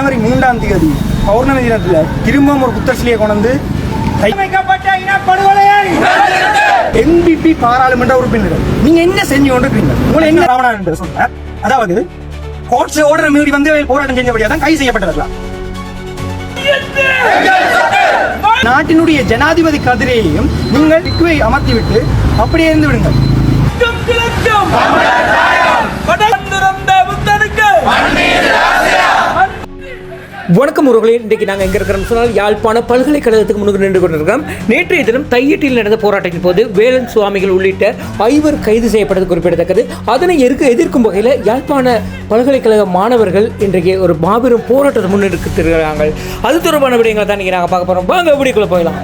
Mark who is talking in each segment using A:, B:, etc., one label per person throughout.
A: ஜனவரி மூன்றாம் தேதி பௌர்ணமி தினத்தில் திரும்பவும் ஒரு புத்தர் சிலையை கொண்டு வந்து
B: வைக்கப்பட்ட
A: என்பிபி பாராளுமன்ற உறுப்பினர்கள் நீங்க என்ன செஞ்சு கொண்டிருக்கீங்க உங்களை என்ன ராவணா என்று சொன்னார் அதாவது கோட்ஸ் ஓடுற மீறி வந்து போராட்டம் செஞ்சபடியா தான் கைது செய்யப்பட்டிருக்கலாம் நாட்டினுடைய ஜனாதிபதி கதிரையையும் நீங்கள் டிக்குவை அமர்த்திவிட்டு அப்படியே இருந்து விடுங்கள்
B: கடந்திருந்த புத்தனுக்கு
C: வணக்கம் உறவுகளே இன்றைக்கு நாங்கள் எங்கே இருக்கிறோம் சொன்னால் யாழ்ப்பாண பல்கலைக்கழகத்துக்கு முன்னுக்கு நின்று கொண்டிருக்கிறோம். நேற்றைய தினம் தையீட்டில் நடந்த போராட்டத்தின் போது வேலன் சுவாமிகள் உள்ளிட்ட ஐவர் கைது செய்யப்பட்டது குறிப்பிடத்தக்கது. அதனை எதிர்க்க எதிர்க்கும் வகையில் யாழ்ப்பாண பல்கலைக்கழக மாணவர்கள் இன்றைக்கு ஒரு மாபெரும் போராட்டத்தை முன்னெடுக்கிறாங்க அது தொடர்பான விடயங்களை தான் இன்றைக்கி நாங்கள் பார்க்க போகிறோம் வாங்க வீடியோக்குள்ளே போயிடலாம்.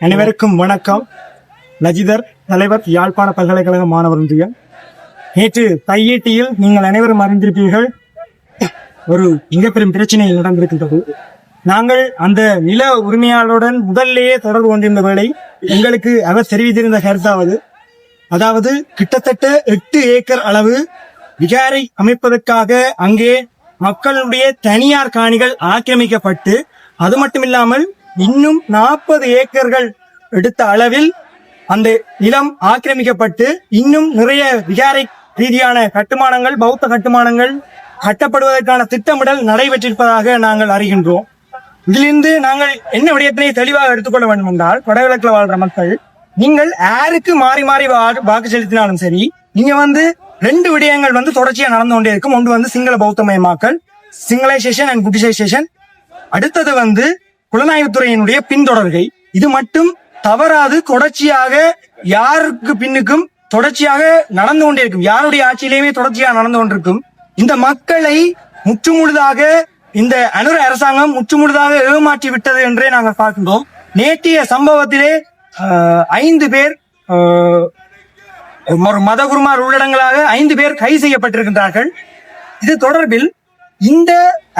A: அனைவருக்கும் வணக்கம். லஜிதர் தலைவர் யாழ்ப்பாண பல்கலைக்கழக மாணவர் ஒன்றியம் நேற்று தையேட்டியில் நீங்கள் அனைவரும் அறிந்திருப்பீர்கள். ஒரு மிகப்பெரும் பிரச்சனை நடந்திருக்கின்றது. நாங்கள் அந்த நில உரிமையாளருடன் முதல்லேயே தொடர்பு கொண்டிருந்த வேளை எங்களுக்கு அவர் தெரிவித்திருந்த கருத்தாவது அதாவது கிட்டத்தட்ட எட்டு ஏக்கர் அளவு விகாரை அமைப்பதற்காக அங்கே மக்களுடைய தனியார் காணிகள் ஆக்கிரமிக்கப்பட்டு அது மட்டுமில்லாமல் இன்னும் நாற்பது ஏக்கர்கள் எடுத்த அளவில் அந்த நிலம் ஆக்கிரமிக்கப்பட்டு இன்னும் நிறைய விகாரை ரீதியான கட்டுமானங்கள் பௌத்த கட்டுமானங்கள் கட்டப்படுவதற்கான திட்டமிடல் நடைபெற்றிருப்பதாக நாங்கள் அறிகின்றோம். இதிலிருந்து நாங்கள் என்ன விடயத்தினை தெளிவாக எடுத்துக்கொள்ள வேண்டும் என்றால் வடகிழக்கில் வாழ்ற மக்கள் நீங்கள் யாருக்கு மாறி மாறி வா- வாக்கு செலுத்தினாலும் சரி நீங்க வந்து ரெண்டு விடயங்கள் வந்து தொடர்ச்சியா நடந்து கொண்டே இருக்கும். ஒன்று வந்து சிங்கள பௌத்தமயமாக்கல் சிங்களைசேஷன் அண்ட் குட்டிசைசேஷன் அடுத்தது வந்து புலனாய்வுத்துறையினுடைய பின்தொடர்கை. இது மட்டும் தவறாது தொடர்ச்சியாக யாருக்கு பின்னுக்கும் தொடர்ச்சியாக நடந்து கொண்டிருக்கும் யாருடைய ஆட்சியிலேயுமே தொடர்ச்சியாக நடந்து கொண்டிருக்கும் இந்த மக்களை முற்றுமுழுதாக இந்த அனுர அரசாங்கம் முற்றுமுழுதாக ஏமாற்றி விட்டது என்றே நாங்கள் பார்க்கின்றோம். நேற்றைய சம்பவத்திலே ஐந்து பேர் ஒரு மதகுருமார் உள்ளடங்களாக ஐந்து பேர் கைது செய்யப்பட்டிருக்கின்றார்கள். இது தொடர்பில் இந்த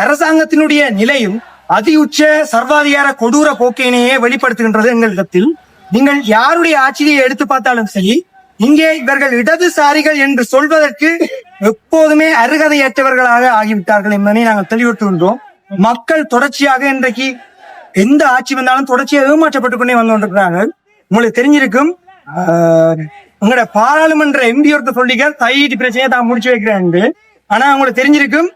A: அரசாங்கத்தினுடைய நிலையும் அதியுச்ச சர்வாதிகார கொடூர போக்கினையே வெளிப்படுத்துகின்றது எங்களிடத்தில் நீங்கள் யாருடைய ஆட்சியை எடுத்து பார்த்தாலும் சரி இங்கே இவர்கள் இடதுசாரிகள் என்று சொல்வதற்கு எப்போதுமே அருகதையற்றவர்களாக ஆகிவிட்டார்கள் என்பதை நாங்கள் தெளிவுறுத்துகின்றோம். மக்கள் தொடர்ச்சியாக இன்றைக்கு எந்த ஆட்சி வந்தாலும் தொடர்ச்சியாக ஏமாற்றப்பட்டுக் கொண்டே வந்து கொண்டிருக்கிறார்கள். உங்களுக்கு தெரிஞ்சிருக்கும் உங்களோட பாராளுமன்ற எம்பி ஒருத்தர் சொல்லிக்க தையீட்டு பிரச்சனையை தான் முடிச்சு வைக்கிறேன் ஆனா உங்களுக்கு தெரிஞ்சிருக்கும்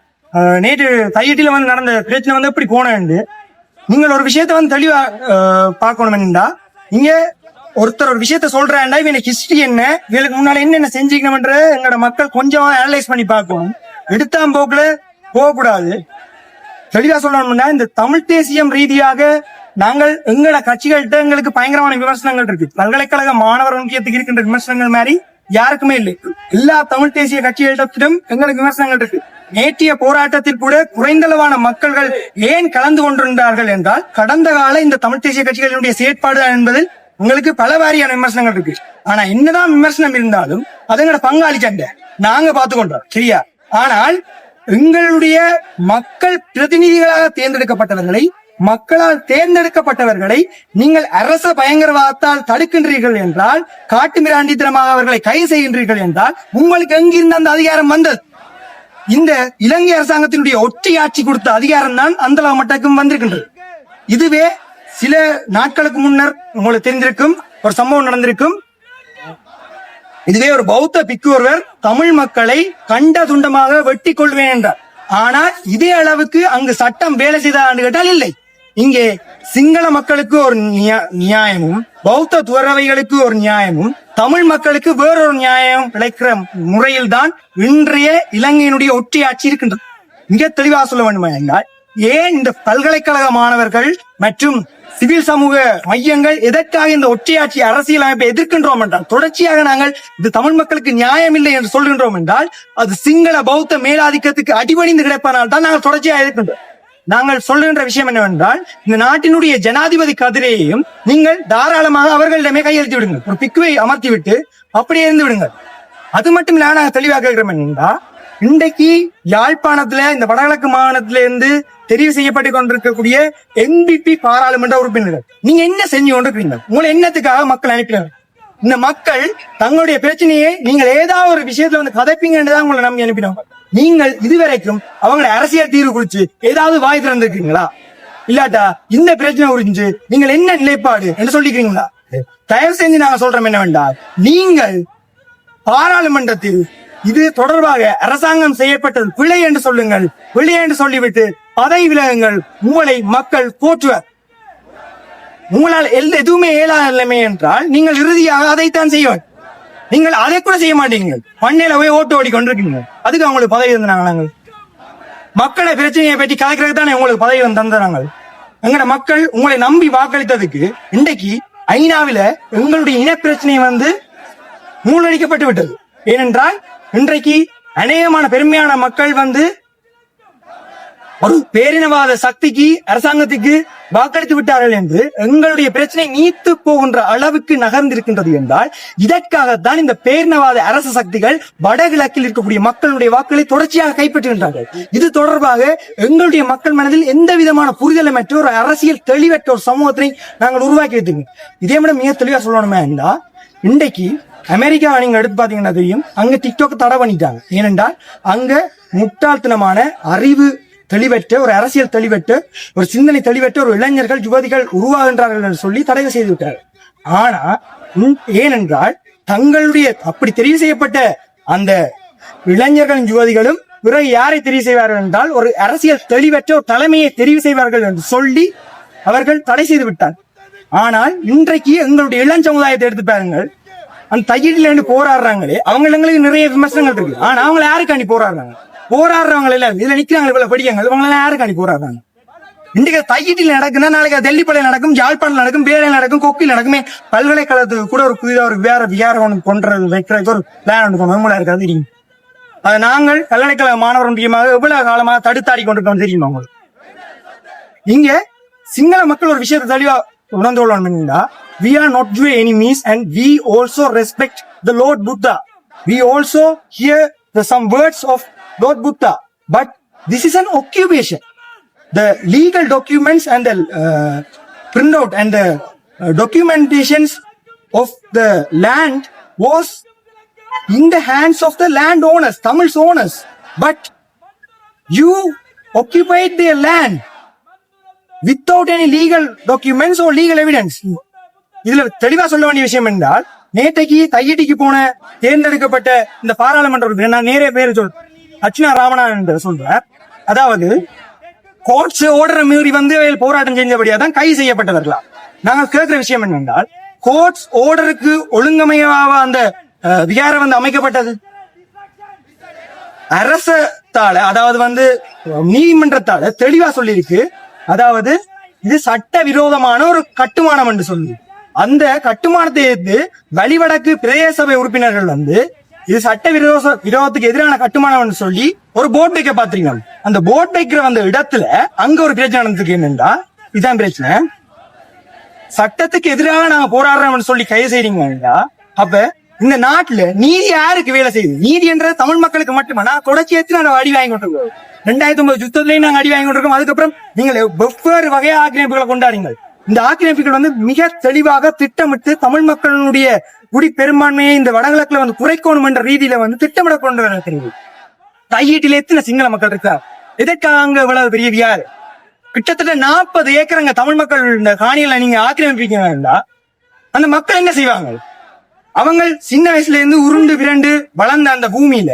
A: நேற்று தையட்டியில் வந்து நடந்த பேச்சில் வந்து எப்படி போனேன் நீங்கள் ஒரு விஷயத்த வந்து தெளிவா பார்க்கணும் என்னடா ஒருத்தர் ஒரு விஷயத்த சொல்றாண்டா இவனுக்கு ஹிஸ்டரி என்ன? இவனுக்கு முன்னால என்னென்ன செஞ்சுக்கணும்ன்ற எங்களோட மக்கள் கொஞ்சம் அனலைஸ் பண்ணி பார்க்கணும். எடுத்தாம் போக்குல போகக்கூடாது. தெளிவா சொல்லணும்னா இந்த தமிழ் தேசியம் ரீதியாக நாங்கள் எங்களோட கட்சிகள்கிட்ட எங்களுக்கு பயங்கரமான விமர்சனங்கள் இருக்கு. பல்கலைக்கழக மாணவர் ஒன்றியத்துக்கு இருக்கின்ற விமர்சனங்கள் மாதிரி யாருக்குமே இல்லை. எல்லா தமிழ் தேசிய கட்சிகளிடத்திலும் எங்களுக்கு விமர்சனங்கள் இருக்கு. நேற்றைய போராட்டத்தில் கூட குறைந்தளவான மக்கள்கள் ஏன் கலந்து கொண்டிருந்தார்கள் என்றால் கடந்த கால இந்த தமிழ் தேசிய கட்சிகளினுடைய செயற்பாடு என்பதில் உங்களுக்கு பல வாரியான விமர்சனங்கள் இருக்கு. ஆனா என்னதான் விமர்சனம் இருந்தாலும் அதுங்களோட பங்காளிச்சண்ட பங்காளி சண்டை. நாங்க பார்த்து கொண்டோம் சரியா? ஆனால் எங்களுடைய மக்கள் பிரதிநிதிகளாக தேர்ந்தெடுக்கப்பட்டவர்களை மக்களால் தேர்ந்தெடுக்கப்பட்டவர்களை நீங்கள் அரச பயங்கரவாதத்தால் தடுக்கின்றீர்கள் என்றால் காட்டு மிராண்டித்தனமாக அவர்களை கைது செய்கின்றீர்கள் என்றால் உங்களுக்கு எங்கிருந்து அந்த அதிகாரம் வந்தது? இந்த இலங்கை அரசாங்கத்தினுடைய ஒற்றையாட்சி கொடுத்த அதிகாரம் தான் அந்தலா மட்டக்கும் வந்திருக்கின்றது. இதுவே சில நாட்களுக்கு முன்னர் உங்களுக்கு தெரிந்திருக்கும் ஒரு சம்பவம் நடந்திருக்கும். இதுவே ஒரு பௌத்த பிக்கு ஒருவர் தமிழ் மக்களை கண்ட துண்டமாக வெட்டி கொள்வேன் என்றார். ஆனால் இதே அளவுக்கு அங்கு சட்டம் வேலை செய்தான்னு கேட்டால் இல்லை. இங்கே சிங்கள மக்களுக்கு ஒரு நியாயமும் பௌத்த துறவைகளுக்கு ஒரு நியாயமும் தமிழ் மக்களுக்கு வேறொரு நியாயம் கிடைக்கிற முறையில் தான் இன்றைய இலங்கையினுடைய ஒற்றையாட்சி இருக்கின்றது. மிக தெளிவாக சொல்ல வேண்டுமா என்றால் ஏன் இந்த பல்கலைக்கழக மாணவர்கள் மற்றும் சிவில் சமூக மையங்கள் எதற்காக இந்த ஒற்றையாட்சி அரசியல் அமைப்பை எதிர்க்கின்றோம் என்றால் தொடர்ச்சியாக நாங்கள் இது தமிழ் மக்களுக்கு நியாயம் இல்லை என்று சொல்கின்றோம் என்றால் அது சிங்கள பௌத்த மேலாதிக்கத்துக்கு அடிபணிந்து கிடைப்பதனால் தான் நாங்கள் தொடர்ச்சியாக இருக்கின்றோம். நாங்கள் சொல்லுகின்ற விஷயம் என்னவென்றால் இந்த நாட்டினுடைய ஜனாதிபதி கதிரையையும் நீங்கள் தாராளமாக அவர்களிடமே கையெழுத்து விடுங்கள். ஒரு பிக்குவை அமர்த்தி விட்டு அப்படியே இருந்து விடுங்கள். அது மட்டும் இல்ல நாங்கள் தெளிவாக கேட்கிறோம் என்றால் இன்றைக்கு யாழ்ப்பாணத்துல இந்த வடகிழக்கு மாகாணத்துல இருந்து தெரிவு செய்யப்பட்டு கொண்டிருக்கக்கூடிய எம்பிபி பாராளுமன்ற உறுப்பினர்கள். நீங்க என்ன செஞ்சு கொண்டிருக்கீங்க உங்களை என்னத்துக்காக மக்கள் அனுப்பினார்கள் இந்த மக்கள் தங்களுடைய பிரச்சனையை நீங்கள் ஏதாவது ஒரு விஷயத்துல வந்து கதைப்பீங்கன்னு தான் உங்களை நம்பி அனுப்பினோம். நீங்கள் இதுவரைக்கும் அவங்களுடைய அரசியல் தீர்வு குறிச்சு ஏதாவது வாய் திறந்திருக்கீங்களா? இல்லாட்டா இந்த பிரச்சனை குறிஞ்சு நீங்கள் என்ன நிலைப்பாடு என்று சொல்லிக்கிறீங்களா? தயவு செஞ்சு நாங்க சொல்றோம் என்னவென்றால் நீங்கள் பாராளுமன்றத்தில் இது தொடர்பாக அரசாங்கம் செய்யப்பட்டது பிழை என்று சொல்லுங்கள். பிழை என்று சொல்லிவிட்டு பதவி விலகுங்கள். உங்களை மக்கள் போற்றுவர். உங்களால் எந்த எதுவுமே இயலாத என்றால் நீங்கள் இறுதியாக அதைத்தான் செய்வன் நீங்கள் அதை கூட செய்ய மாட்டீங்க மண்ணில போய் ஓட்டு ஓடி கொண்டிருக்கீங்க அதுக்கு அவங்களுக்கு பதவி இருந்தாங்க நாங்கள். மக்களை பிரச்சனையை பற்றி கலக்கிறதுக்கு தானே உங்களுக்கு பதவி வந்து தந்துறாங்க எங்கட மக்கள் உங்களை நம்பி வாக்களித்ததுக்கு இன்றைக்கு ஐநாவில எங்களுடைய இனப்பிரச்சனை வந்து மூலடிக்கப்பட்டு விட்டது. ஏனென்றால் இன்றைக்கு அநேகமான பெருமையான மக்கள் வந்து ஒரு பேரினவாத சக்திக்கு அரசாங்கத்துக்கு வாக்களித்து விட்டார்கள் என்று எங்களுடைய பிரச்சனை நீத்து போகின்ற அளவுக்கு நகர்ந்திருக்கின்றது என்றால் இதற்காகத்தான் இந்த பேரினவாத அரச சக்திகள் வடகிழக்கில் இருக்கக்கூடிய மக்களுடைய வாக்குகளை தொடர்ச்சியாக கைப்பற்றுகின்றார்கள். இது தொடர்பாக எங்களுடைய மக்கள் மனதில் எந்த விதமான புரிதலமற்ற ஒரு அரசியல் தெளிவற்ற ஒரு சமூகத்தை நாங்கள் உருவாக்கி வைத்திருக்கோம். இதே விட மிக தெளிவா சொல்லணுமே இருந்தா இன்றைக்கு அமெரிக்கா நீங்க எடுத்து பாத்தீங்கன்னா தெரியும் அங்க டிக்டாக் தடை பண்ணிட்டாங்க. ஏனென்றால் அங்க முட்டாள்தனமான அறிவு தெளிவற்ற ஒரு அரசியல் தெளிவற்ற ஒரு சிந்தனை தெளிவற்ற ஒரு இளைஞர்கள் யுவதிகள் உருவாகின்றார்கள் என்று சொல்லி தடை செய்து விட்டார்கள் ஆனா ஏனென்றால் தங்களுடைய அப்படி தெரிவு செய்யப்பட்ட அந்த இளைஞர்களும் யுவதிகளும் பிறகு யாரை தெரிவு செய்வார்கள் என்றால் ஒரு அரசியல் தெளிவற்ற ஒரு தலைமையை தெரிவு செய்வார்கள் என்று சொல்லி அவர்கள் தடை செய்து விட்டார். ஆனால் இன்றைக்கு எங்களுடைய இளம் சமுதாயத்தை எடுத்து பாருங்கள். அந்த தையீடுல இருந்து போராடுறாங்களே எங்களுக்கு நிறைய விமர்சனங்கள் இருக்கு. ஆனா அவங்க யாருக்காண்டி போராடுறாங்க? போராடுறவங்க இல்ல இதுல நிக்கிறாங்க இவ்வளவு படிக்காங்க இவங்க எல்லாம் யாருக்காண்டி போராடுறாங்க? இன்றைக்கு தையிட்டில் நடக்குன்னா நாளைக்கு தெல்லிப்பள்ளி நடக்கும் யாழ்ப்பாணம் நடக்கும் பேரையில் நடக்கும் கொக்கில் நடக்குமே பல்கலைக்கழகத்துக்கு கூட ஒரு புதிதாக ஒரு வேற விகாரம் ஒன்று கொன்றது வைக்கிறதுக்கு ஒரு பிளான் ஒன்று கொண்டு இருக்காது தெரியும் அதை நாங்கள் பல்கலைக்கழக மாணவர் முக்கியமாக எவ்வளவு காலமாக தடுத்தாடி கொண்டிருக்கோம் தெரியுமா உங்களுக்கு? இங்க சிங்கள மக்கள் ஒரு விஷயத்தை தெளிவா உணர்ந்து கொள்ளணும்னா we are not you enemies and we also respect the lord Buddha we also hear the some words of lord buddha but this is an occupation the legal documents and the uh, printout and the uh, documentations of the land was in the hands of the landowners tamil's owners but you occupied their land without any legal documents or legal evidence இதுல தெளிவா சொல்ல வேண்டிய விஷயம் என்றால் நேற்றைக்கு தையடிக்கு போன தேர்ந்தெடுக்கப்பட்ட இந்த பாராளுமன்ற உறுப்பினர் நான் நேரே பேர் சொல் அர்ச்சனா ராவணா என்று சொல்றேன் அதாவது கோர்ட்ஸ் ஓடுற மீறி வந்து போராட்டம் செஞ்சபடியா தான் கைது செய்யப்பட்டவர்களா? நாங்கள் கேட்கிற விஷயம் என்னென்றால் கோர்ட்ஸ் ஓர்டருக்கு ஒழுங்கமையாக அந்த அஹ், விகாரம் வந்து அமைக்கப்பட்டது? அரசத்தால அதாவது வந்து நீதிமன்றத்தால தெளிவா சொல்லியிருக்கு. அதாவது இது சட்ட விரோதமான ஒரு கட்டுமானம் என்று சொல்லி அந்த கட்டுமானத்தை எதிர்த்து வழிவடக்கு பிரதேச சபை உறுப்பினர்கள் வந்து இது சட்ட விரோத விரோதத்துக்கு எதிரான கட்டுமானம் சொல்லி ஒரு போட் வைக்க பாத்தீங்க அந்த போட் வைக்கிற அந்த இடத்துல அங்க ஒரு பிரச்சனை நடந்திருக்கு. என்னண்டா இதான் பிரச்சனை. சட்டத்துக்கு எதிராக நாங்க போராடுறோம்னு சொல்லி கைது செய்றீங்க அப்ப இந்த நாட்டுல நீதி யாருக்கு வேலை செய்யுது? நீதி என்ற தமிழ் மக்களுக்கு மட்டுமா? நான் தொடர்ச்சி எடுத்து நாங்க அடி வாங்கி கொண்டிருக்கோம்? ரெண்டாயிரத்தி ஒன்பது யுத்தத்திலையும் நாங்க அடி வாங்கி கொண்டிருக்கோம். அதுக்கப்புறம் நீங்கள் வெவ்வேறு வகை ஆக்கிரமிப்புகளை கொண்டாடுங்கள் இந்த ஆக்கிரமிப்புகள் வந்து மிக தெளிவாக திட்டமிட்டு தமிழ் மக்களுடைய குடி பெரும்பான்மையை இந்த வடகிழக்குல வந்து குறைக்கணும் என்ற ரீதியில வந்து திட்டமிட கொண்டு தெரியுது தையீட்டில எத்தனை சிங்கள மக்கள் இருக்கார் எதற்காக அங்க இவ்வளவு பெரிய வியாறு கிட்டத்தட்ட நாற்பது ஏக்கர் அங்க தமிழ் மக்கள் இந்த காணிகளை நீங்க ஆக்கிரமிப்பீங்கன்னா அந்த மக்கள் என்ன செய்வாங்க? அவங்க சின்ன வயசுல இருந்து உருண்டு விரண்டு வளர்ந்த அந்த பூமியில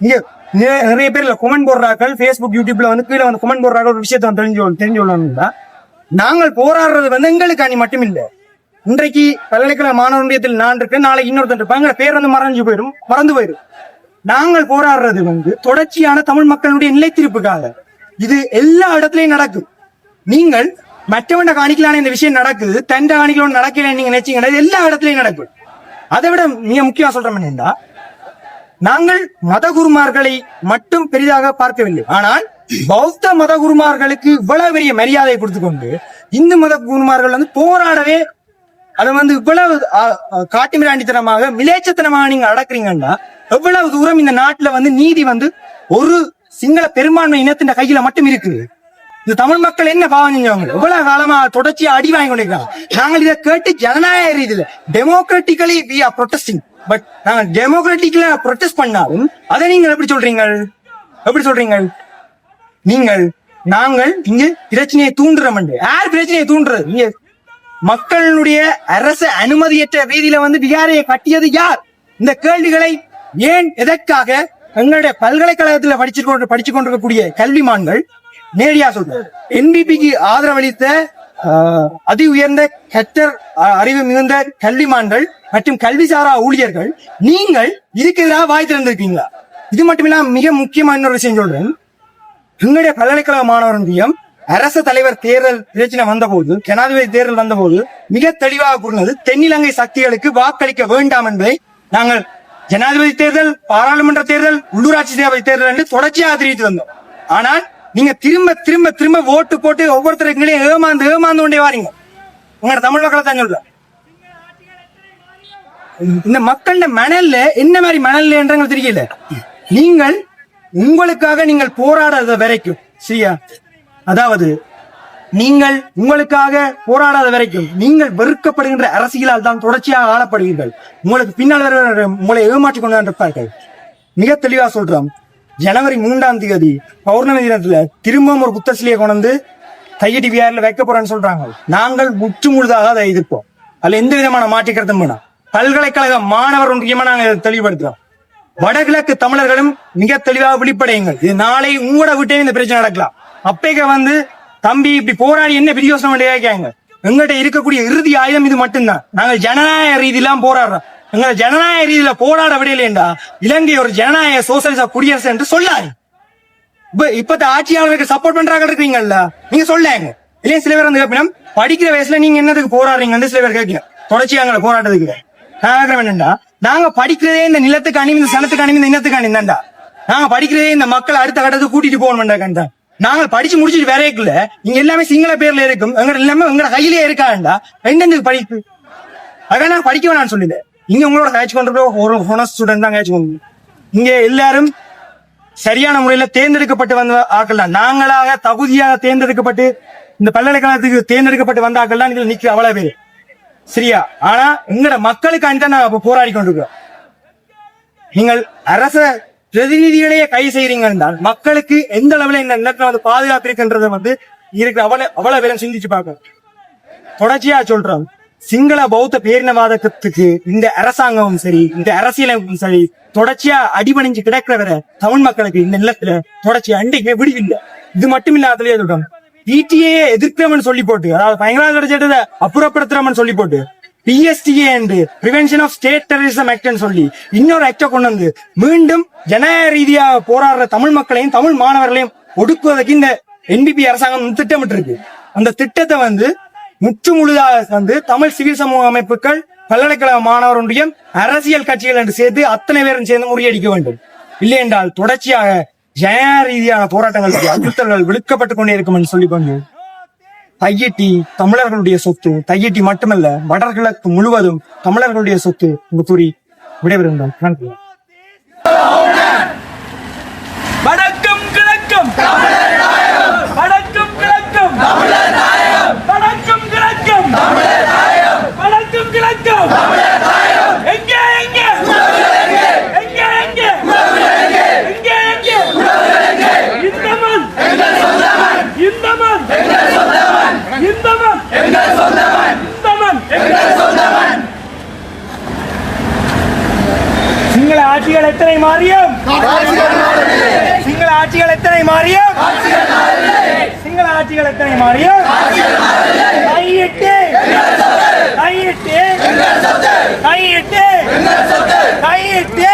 A: இங்க நிறைய நிறைய பேர்ல கொமெண்ட் போடுறார்கள். ஃபேஸ்புக் யூடியூப்ல வந்து கீழே வந்து கொமெண்ட் போடுறாங்க ஒரு விஷயத்த தெரிஞ்சு தெரிஞ்சு கொள்ளணும்னா நாங்கள் போராடுறது வந்து எங்களுக்கு அணி மட்டும் இல்ல இன்றைக்கு பல்கலைக்கழக மாணவர் ஒன்றியத்தில் நான் இருக்கேன் நாளைக்கு இன்னொருத்தன் இருப்பாங்க பேர் வந்து மறைஞ்சு போயிடும் மறந்து போயிடும் நாங்கள் போராடுறது வந்து தொடர்ச்சியான தமிழ் மக்களுடைய நிலைத்திருப்புக்காக. இது எல்லா இடத்துலயும் நடக்கும் நீங்கள் மற்றவன் காணிக்கலான இந்த விஷயம் நடக்குது தண்ட காணிக்கலோட நடக்கல நீங்க நினைச்சீங்கன்னா எல்லா இடத்துலயும் நடக்கும் அதை விட மிக முக்கியமா சொல்றோம் என்னன்னா நாங்கள் மதகுருமார்களை மட்டும் பெரிதாக பார்க்கவில்லை. ஆனால் பௌத்த மத குருமார்களுக்கு இவ்வளவு பெரிய மரியாதை கொடுத்து கொண்டு இந்து மத குருமார்கள் வந்து போராடவே அதை வந்து இவ்வளவு காட்டுமிராண்டித்தனமாக மிலேச்சத்தனமாக நீங்க அடக்குறீங்கன்னா எவ்வளவு தூரம் இந்த நாட்டுல வந்து நீதி வந்து ஒரு சிங்கள பெரும்பான்மை இனத்தின் கையில மட்டும் இருக்குது? இந்த தமிழ் மக்கள் என்ன பாவம் செஞ்சவங்க இவ்வளவு காலமா தொடர்ச்சியா அடி வாங்கி கொண்டிருக்காங்க நாங்கள் இதை கேட்டு ஜனநாயக ரீதியில democratically we are protesting but நாங்கள் டெமோக்ராட்டிக்கலா ப்ரொட்டஸ்ட் பண்ணாலும் அதை நீங்கள் எப்படி சொல்றீங்க எப்படி சொல்றீங்க நீங்கள் நாங்கள் இங்க பிரச்சனையை தூண்டுறோம் யார் பிரச்சனையை தூண்டுறது? இங்க மக்களுடைய அரசு அனுமதியற்ற ரீதியில வந்து விகாரையை கட்டியது யார்? இந்த கேள்விகளை ஏன் எதற்காக எங்களுடைய பல்கலைக்கழகத்துல படிச்சு கொண்டு படிச்சு கொண்டிருக்கக்கூடிய கல்விமான்கள் நேரடியா சொல்றாரு என்பிபிக்கு ஆதரவளித்த ஆஹ், அதி உயர்ந்த கற்றர் அறிவு மிகுந்த கல்விமான்கள் மற்றும் கல்விசாரா ஊழியர்கள் நீங்கள் இதுக்கு எதிராக வாய் திறந்திருக்கீங்களா? இது மட்டுமில்லாம மிக முக்கியமான இன்னொரு விஷயம் சொல்றேன். எங்களுடைய பல்கலைக்கழக மாணவர் ஒன்றியம் அரசு தலைவர் தேர்தல் பிரச்சனை வந்தபோது ஜனாதிபதி தேர்தல் வந்தபோது மிக தெளிவாக கூறினது தென்னிலங்கை சக்திகளுக்கு வாக்களிக்க வேண்டாம் என்பதை நாங்கள் ஜனாதிபதி தேர்தல் பாராளுமன்ற தேர்தல் உள்ளூராட்சி சேவை தேர்தல் என்று தொடர்ச்சியாக தெரிவித்து வந்தோம். ஆனால் நீங்க திரும்ப திரும்ப திரும்ப ஓட்டு போட்டு ஒவ்வொருத்தருக்குள்ளேயும் ஏமாந்து ஏமாந்து கொண்டே வாரீங்க. உங்களோட தமிழ் மக்களை தான் சொல்றேன் இந்த மக்கள மணல்ல என்ன மாதிரி மணல் என்றவங்களுக்கு தெரியல. நீங்கள் உங்களுக்காக நீங்கள் போராடாத வரைக்கும் சரியா? அதாவது நீங்கள் உங்களுக்காக போராடாத வரைக்கும் நீங்கள் வெறுக்கப்படுகின்ற அரசியலால் தான் தொடர்ச்சியாக ஆளப்படுகிறீர்கள் உங்களுக்கு பின்னால் உங்களை ஏமாற்றிக் கொண்டு இருப்பார்கள் மிக தெளிவா சொல்றோம். ஜனவரி மூன்றாம் தேதி பௌர்ணமி தினத்துல திரும்பவும் ஒரு புத்த சிலையை கொண்டு வந்து தையடி வியாரில் வைக்க போறேன்னு சொல்றாங்க. நாங்கள் முற்று முழுதாக அதை எதிர்ப்போம். அதுல எந்த விதமான மாற்றிக்கிறதும் வேணாம். பல்கலைக்கழக மாணவர் ஒன்றியமா நாங்கள் இதை தெளிவுபடுத்துறோம். வடகிழக்கு தமிழர்களும் மிக தெளிவாக விழிப்படையுங்கள். இது நாளை உங்களோட வீட்டையும் இந்த பிரச்சனை நடக்கலாம். அப்பேக்க வந்து தம்பி இப்படி போராடி என்ன பிரியோசனம் கேட்காங்க எங்கள்கிட்ட இருக்கக்கூடிய இறுதி ஆயுதம் இது மட்டும்தான். நாங்கள் ஜனநாயக ரீதியெல்லாம் போராடுறோம். எங்களை ஜனநாயக ரீதியில போராட விடையிலேண்டா இலங்கை ஒரு ஜனநாயக சோசியலிச குடியரசு என்று சொல்லாது. இப்ப இப்பத்த ஆட்சியாளருக்கு சப்போர்ட் பண்றாங்க இருக்கீங்கல்ல நீங்க சொல்லாங்க. இல்லையா சில பேர் வந்து கேட்பினா படிக்கிற வயசுல நீங்க என்னதுக்கு போராடுறீங்கன்னு சில பேர் கேட்கீங்க தொடர்ச்சியாங்களை போராட்டத்துக்கு. நான் கேட்கறேன் என்னண்டா நாங்க படிக்கிறதே இந்த நிலத்துக்கு அணிவி இந்த சனத்துக்கு அணிவி இந்த இனத்துக்கு அணிந்தாண்டா நாங்க படிக்கிறதே இந்த மக்கள் அடுத்த கட்டத்துக்கு கூட்டிட்டு போகணும் கண்டா. நாங்க படிச்சு முடிச்சுட்டு வேறேக்குள்ள இங்க எல்லாமே சிங்கள பேர்ல இருக்கும். எங்க எல்லாமே எங்களோட கையிலேயே இருக்காண்டா ரெண்டு படிப்பு. அதான் நான் படிக்க வேணாம்னு சொல்லுது இங்க உங்களோட கேட்ச் பண்றது ஒரு ஹோனஸ் ஸ்டூடெண்ட் தான் கேட்ச் பண்ணுங்க இங்க எல்லாரும் சரியான முறையில தேர்ந்தெடுக்கப்பட்டு வந்த ஆக்கள் தான் நாங்களாக தகுதியாக தேர்ந்தெடுக்கப்பட்டு இந்த பல்கலைக்கழகத்துக்கு தேர்ந்தெடுக்கப்பட்டு வந்த ஆக்கள் தான் இதுல நிக்கிற அவ்வளவு பேர். சரியா? ஆனா எங்கட மக்களுக்கு தான் நாங்க போராடி கொண்டிருக்கோம் நீங்கள் அரச பிரதிநிதிகளையே கை செய்றீங்க என்றால் மக்களுக்கு எந்த அளவுல இந்த நிலத்துல வந்து பாதுகாப்பு இருக்குன்றத வந்து இருக்கிற அவ்வளவு அவ்வளவு பேரும் சிந்திச்சு பார்க்கணும் தொடர்ச்சியா சொல்றோம். சிங்கள பௌத்த பேரினவாதத்துக்கு இந்த அரசாங்கமும் சரி இந்த அரசியலமைப்பும் சரி தொடர்ச்சியா அடிபணிஞ்சு கிடக்கிறவரை தமிழ் மக்களுக்கு இந்த நிலத்துல தொடர்ச்சியா அன்றைக்குமே விடுவில்லை இது மட்டும் இல்லாததுலயே சொல்றோம். பிடிஏ எதிர்க்கிறவன் சொல்லி போட்டு அதாவது பயங்கரவாத சட்டத்தை அப்புறப்படுத்துறோம்னு சொல்லி போட்டு பிஎஸ்டிஏ என்று பிரிவென்ஷன் ஆஃப் ஸ்டேட் டெரரிசம் ஆக்ட்னு சொல்லி இன்னொரு ஆக்ட கொண்டு வந்து மீண்டும் ஜனநாயக ரீதியாக போராடுற தமிழ் மக்களையும் தமிழ் மாணவர்களையும் ஒடுக்குவதற்கு இந்த என்பிபி அரசாங்கம் திட்டமிட்டு இருக்கு அந்த திட்டத்தை வந்து முற்று முழுதாக வந்து தமிழ் சிவில் சமூக அமைப்புகள் பல்கலைக்கழக மாணவர் ஒன்றியம் அரசியல் கட்சிகள் என்று சேர்த்து அத்தனை பேரும் சேர்ந்து முறியடிக்க வேண்டும். இல்லை என்றால் தொடர்ச்சியாக ஜனநாயக ரீதியான போராட்டங்களுக்கு அச்சுறுத்தல்கள் விழுக்கப்பட்டுக் கொண்டே இருக்கும் என்று சொல்லிக்கொண்டு தையட்டி தமிழர்களுடைய சொத்து தையட்டி மட்டுமல்ல வடகிழக்கு முழுவதும் தமிழர்களுடைய சொத்து என்று கூறி விடைபெறுகின்றோம். நன்றி
B: வடக்கும் கிழக்கும் வடக்கும் கிழக்கும் வடக்கும் கிழக்கும் வடக்கும் கிழக்கும் எங்க எங்க எங்க எங்க எங்க எங்க இந்த மண் இந்த மண் இந்த மண் இந்த மண் சிங்கள ஆட்சிகள் எத்தனை மாறியும்? சிங்கள ஆட்சிகள் எத்தனை மாறியும்? சிங்கள ஆட்சிகள் எத்தனை மாறியும்? கையிட்டு. கையிட்டு. கையிட்டு. கையிட்டு.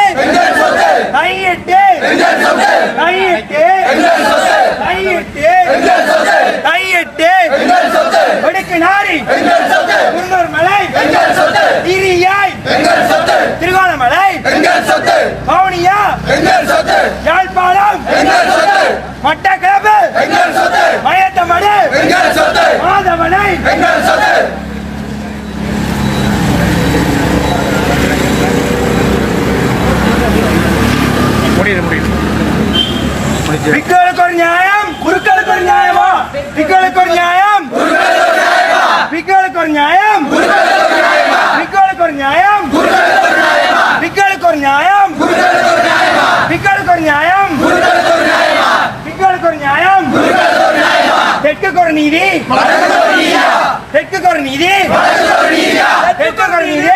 B: கையிட்டு கையிட்டு கையிட்டு நாரி குன்னூர் மலை திரியாய் திருகோணமலை பவுனியா ஒரு
A: நீதி. தெற்கு ஒரு நீதி. தெற்கு ஒரு நீதி.